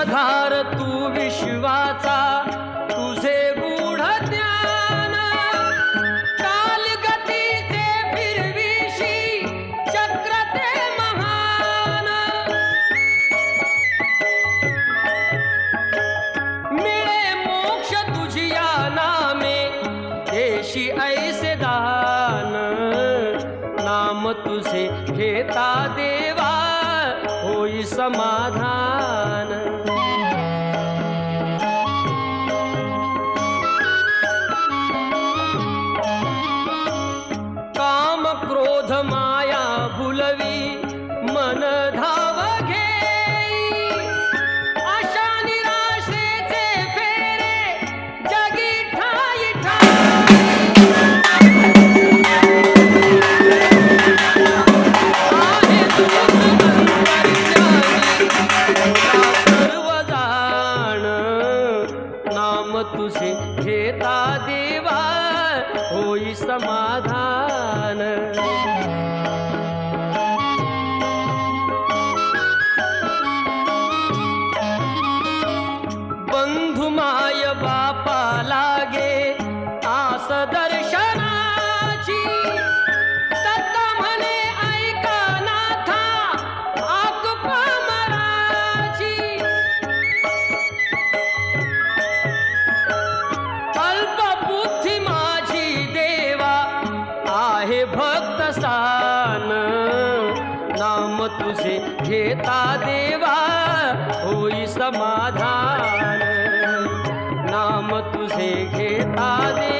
आधार तू विश्वाचा तुझे गूढ ज्ञान. काल गतीचे फिरविशी चक्र ते महान. मिळे मोक्ष तुझी या नामे देशी ऐसे दान. नाम तुझे घेता देवा होई समाधान. तुझे घेता देवा होई समाधान. आहे भक्त स्थान. नाम तुझे घेता देवा होई समाधान. नाम तुझे घेता देवा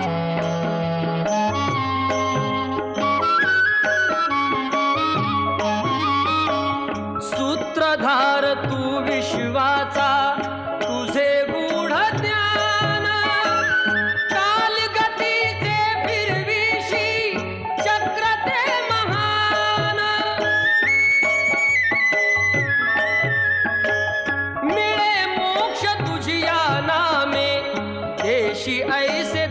जीवाचा तुझे गूढ ज्ञान. काल गतीचे फिरविशी चक्र ते महान. मिळे मोक्ष तुझिया नामे देशी ऐसे